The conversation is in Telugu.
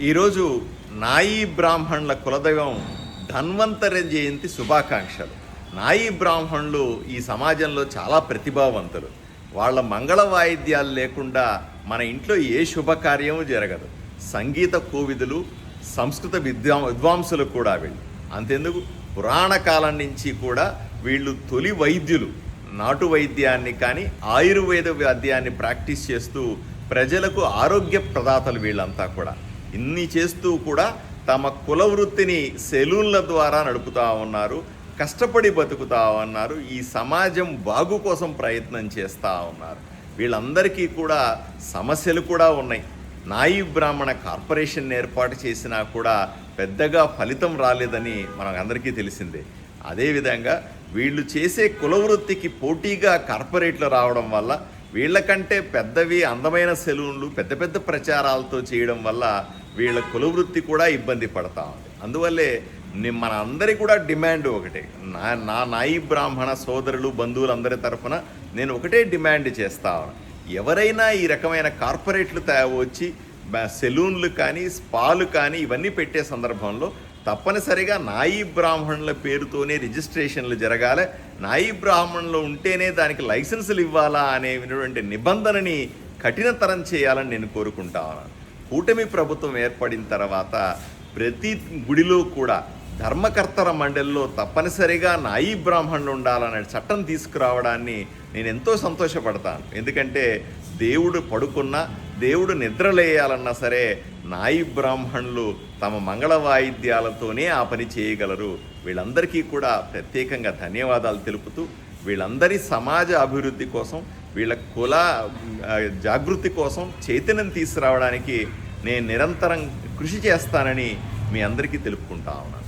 ఈరోజు నాయి బ్రాహ్మణుల కులదైవం ధన్వంతరి జయంతి శుభాకాంక్షలు. నాయి బ్రాహ్మణులు ఈ సమాజంలో చాలా ప్రతిభావంతులు. వాళ్ళ మంగళ వాయిద్యాలు లేకుండా మన ఇంట్లో ఏ శుభకార్యము జరగదు. సంగీత కోవిదులు సంస్కృత విద్వా విద్వాంసులు కూడా వీళ్ళు. అంతెందుకు? పురాణ కాలం నుంచి కూడా వీళ్ళు తొలి వైద్యులు. నాటు వైద్యాన్ని కానీ ఆయుర్వేద వైద్యాన్ని ప్రాక్టీస్ చేస్తూ ప్రజలకు ఆరోగ్య ప్రదాతలు వీళ్ళంతా కూడా. ఇన్ని చేస్తూ కూడా తమ కుల వృత్తిని సెలూన్ల ద్వారా నడుపుతా ఉన్నారు కష్టపడి బతుకుతా ఉన్నారు ఈ సమాజం బాగు కోసం ప్రయత్నం చేస్తూ ఉన్నారు. వీళ్ళందరికీ కూడా సమస్యలు కూడా ఉన్నాయి. నాయి బ్రాహ్మణ కార్పొరేషన్ ఏర్పాటు చేసినా కూడా పెద్దగా ఫలితం రాలేదని మనకు అందరికీ తెలిసిందే. అదేవిధంగా వీళ్ళు చేసే కుల వృత్తికి పోటీగా కార్పొరేట్లు రావడం వల్ల వీళ్ళకంటే పెద్దవి అందమైన సెలూన్లు పెద్ద పెద్ద ప్రచారాలతో చేయడం వల్ల వీళ్ళ కులవృత్తి కూడా ఇబ్బంది పడతా ఉంది అందువల్లే మన అందరి కూడా డిమాండ్ ఒకటే నా నా నాయి బ్రాహ్మణ సోదరులు బంధువులందరి తరఫున నేను ఒకటే డిమాండ్ చేస్తా ఉన్నాను. ఎవరైనా ఈ రకమైన కార్పొరేట్లు తయారు వచ్చి సెలూన్లు కానీ స్పాలు కానీ ఇవన్నీ పెట్టే సందర్భంలో తప్పనిసరిగా నాయి బ్రాహ్మణుల పేరుతోనే రిజిస్ట్రేషన్లు జరగాలి. నాయి బ్రాహ్మణులు ఉంటేనే దానికి లైసెన్సులు ఇవ్వాలా అనేటువంటి నిబంధనని కఠినతరం చేయాలని నేను కోరుకుంటా ఉన్నాను. కూటమి ప్రభుత్వం ఏర్పడిన తర్వాత ప్రతి గుడిలో కూడా ధర్మకర్తల మండలిలో తప్పనిసరిగా నాయి బ్రాహ్మణులు ఉండాలనే చట్టం తీసుకురావడాన్ని నేను ఎంతో సంతోషపడతాను. ఎందుకంటే దేవుడు పడుకున్నా దేవుడు నిద్రలేయాలన్నా సరే నాయి బ్రాహ్మణులు తమ మంగళ వాయిద్యాలతోనే ఆ పని చేయగలరు. వీళ్ళందరికీ కూడా ప్రత్యేకంగా ధన్యవాదాలు తెలుపుతూ వీళ్ళందరి సమాజ అభివృద్ధి కోసం వీళ్ళ కుల జాగృతి కోసం చైతన్యం తీసుకురావడానికి నేను నిరంతరం కృషి చేస్తానని మీ అందరికీ తెలుపుకుంటా ఉన్నాను.